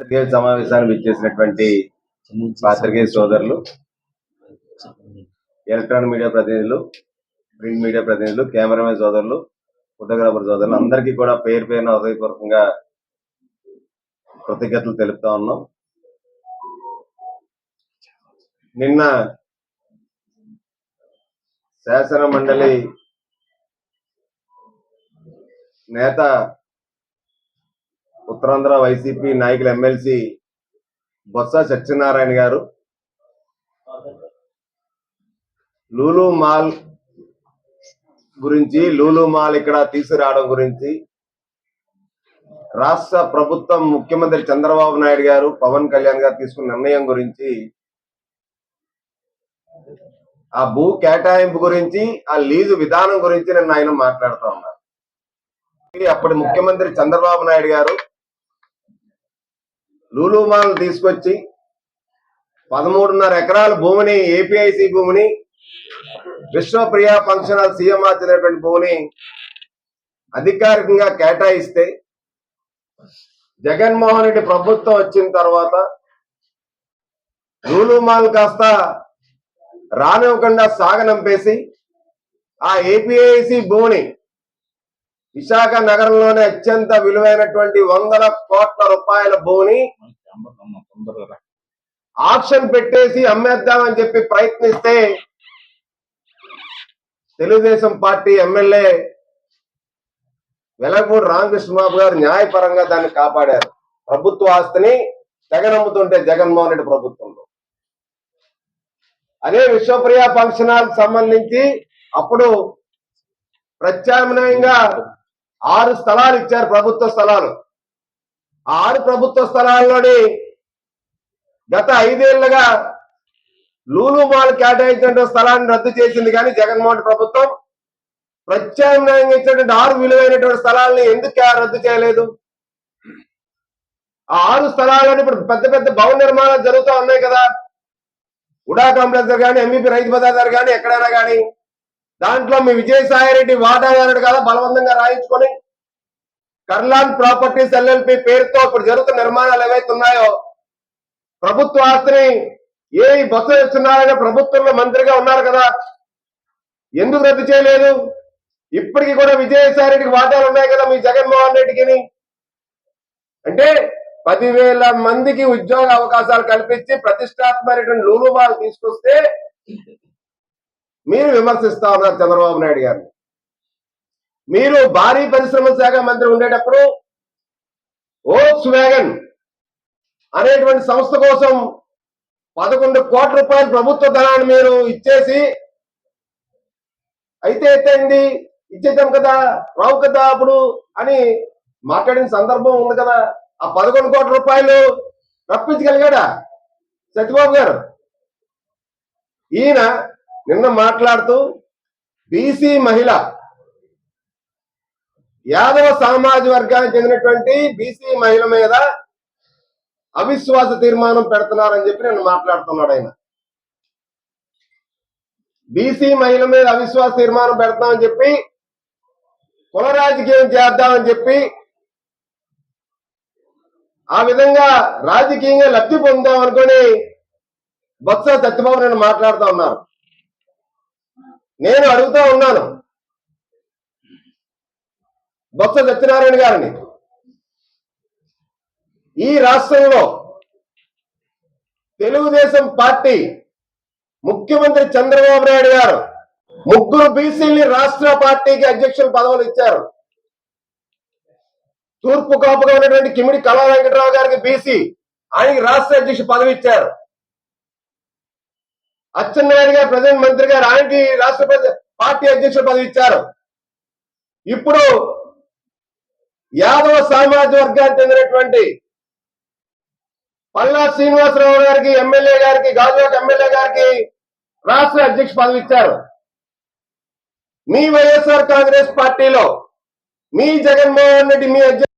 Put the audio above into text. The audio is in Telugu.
పాత్రికేయ సమావేశానికి ఇచ్చేసినటువంటి పాత్రికేయ సోదరులు ఎలక్ట్రానిక్ మీడియా ప్రతినిధులు ప్రింట్ మీడియా ప్రతినిధులు కెమెరామెన్ సోదరులు ఫోటోగ్రాఫర్ సోదరులు అందరికీ కూడా పేరు పేరున హృదయపూర్వకంగా కృతజ్ఞతలు తెలుపుతా ఉన్నాం. నిన్న శాసన మండలి నేత ఉత్తరాంధ్ర వైసీపీ నాయకులు ఎమ్మెల్సీ బొత్స సత్యనారాయణ గారు లూలు మాల్ గురించి లూలు మాల్ ఇక్కడ తీసుకురావడం గురించి రాష్ట్ర ప్రభుత్వం ముఖ్యమంత్రి చంద్రబాబు నాయుడు గారు పవన్ కళ్యాణ్ గారు తీసుకున్న నిర్ణయం గురించి ఆ భూ కేటాయింపు గురించి ఆ లీజు విధానం గురించి నిన్న ఆయన మాట్లాడుతూ ఉన్నారు అప్పటి ముఖ్యమంత్రి చంద్రబాబు నాయుడు గారు లూలు తీసుకొచ్చి పదమూడున్నర ఎకరాల భూమిని ఏపీఐసి భూమిని విశ్వప్రియ ఫంక్షన్ హాల్ సీఎం మార్చినటువంటి భూమిని అధికారికంగా కేటాయిస్తే జగన్మోహన్ రెడ్డి ప్రభుత్వం వచ్చిన తర్వాత లూలుమాల్ కాస్త రానివ్వకుండా సాగనంపేసి ఆ ఏపీఐసి భూమిని విశాఖ నగరంలోనే అత్యంత విలువైనటువంటి వందల కోట్ల రూపాయల భూమిని ఆప్షన్ పెట్టేసి అమ్మేద్దామని చెప్పి ప్రయత్నిస్తే తెలుగుదేశం పార్టీ ఎమ్మెల్యే వెలగపూడి రామకృష్ణబాబు గారు న్యాయపరంగా దాన్ని కాపాడారు. ప్రభుత్వ ఆస్తిని తెగనమ్ముతుంటే జగన్మోహన్ రెడ్డి ప్రభుత్వంలో. అదే విశ్వప్రియ ఫంక్షన్ సంబంధించి అప్పుడు ప్రత్యామ్నాయంగా ఆరు స్థలాలు ఇచ్చారు ప్రభుత్వ స్థలాలు. ఆరు ప్రభుత్వ స్థలాల్లోని గత ఐదేళ్ళుగా లూలు మాల్ కేటాయించిన స్థలాన్ని రద్దు చేసింది కానీ జగన్మోహన్ ప్రభుత్వం ప్రత్యామ్నాయంగా ఇచ్చినటువంటి ఆరు విలువైనటువంటి స్థలాలను ఎందుకు రద్దు చేయలేదు? ఆ ఆరు స్థలాలను ఇప్పుడు పెద్ద పెద్ద భవన నిర్మాణాలు జరుగుతూ ఉన్నాయి కదా. ఉడా కాంప్లెక్స్ కానీ ఎంబీపీ రైతు బజార్ కానీ ఎక్కడైనా కానీ దాంట్లో మీ విజయసాయి రెడ్డి వాటాదారుడు కదా బలవంతంగా రాయించుకొని కర్లాన్ ప్రాపర్టీస్ ఎల్ఎల్పి పేరుతో ఇప్పుడు జరుగుతున్న నిర్మాణాలు ఏవైతే ఉన్నాయో ప్రభుత్వ ఆస్తిని ఏ బస్సు ఇస్తున్నారని ప్రభుత్వంలో మంత్రిగా ఉన్నారు కదా. ఎందుకు రద్దు చేయలేదు? ఇప్పటికి కూడా విజయసాయి రెడ్డికి వాటాలు ఉన్నాయి కదా మీ జగన్మోహన్ రెడ్డికి అంటే పదివేల మందికి ఉద్యోగ అవకాశాలు కల్పించి ప్రతిష్టాత్మకమైనటువంటి లూలుమాలు తీసుకొస్తే మీరు విమర్శిస్తా ఉన్నారు చంద్రబాబు నాయుడు గారిని? మీరు భారీ పరిశ్రమల శాఖ మంత్రి ఉండేటప్పుడు ఓక్స్ వ్యాగన్ అనేటువంటి సంస్థ కోసం పదకొండు కోట్ల రూపాయల ప్రభుత్వ ధనాన్ని మీరు ఇచ్చేసి అయితే ఎత్తైంది ఇచ్చేద్దాం కదా రావు కదా అప్పుడు అని మాట్లాడిన సందర్భం ఉంది కదా. ఆ పదకొండు కోట్ల రూపాయలు రప్పించగలిగాడా సత్యబాబు గారు? ఈయన నిన్న మాట్లాడుతూ బీసీ మహిళ యాదవ సామాజ వర్గానికి చెందినటువంటి బీసీ మహిళ మీద అవిశ్వాస తీర్మానం పెడుతున్నారని చెప్పి నేను మాట్లాడుతున్నాడు ఆయన. బీసీ మహిళ మీద అవిశ్వాస తీర్మానం పెడతామని చెప్పి కుల రాజకీయం చేద్దామని చెప్పి ఆ విధంగా రాజకీయంగా లబ్ధి పొందాం అనుకుని బొత్స సత్యబాబు నేను మాట్లాడుతూ ఉన్నారు. నేను అడుగుతా ఉన్నాను. బొత్స సత్యనారాయణ గారిని. ఈ రాష్ట్రంలో తెలుగుదేశం పార్టీ ముఖ్యమంత్రి చంద్రబాబు నాయుడు గారు ముగ్గురు బీసీని రాష్ట్ర పార్టీకి అధ్యక్షుల పదవులు ఇచ్చారు. తూర్పు కాపుగా ఉన్నటువంటి కిమిడి కళా వెంకటరావు గారికి బీసీ ఆయనకి రాష్ట్ర అధ్యక్ష పదవి ఇచ్చారు. అచ్చెన్నాయుడు గారు ప్రజెంట్ మంత్రి గారు ఆయనకి రాష్ట్ర పార్టీ అధ్యక్షుడు పదవి ఇచ్చారు. ఇప్పుడు యాదవ సామాజిక వర్గానికి చెందినటువంటి పల్లా శ్రీనివాసరావు గారికి ఎమ్మెల్యే గారికి గాజువాక ఎమ్మెల్యే గారికి రాష్ట్ర అధ్యక్ష పదవి ఇచ్చారు. మీ వైఎస్ఆర్ కాంగ్రెస్ పార్టీలో మీ జగన్మోహన్ రెడ్డి మీ అధ్యక్ష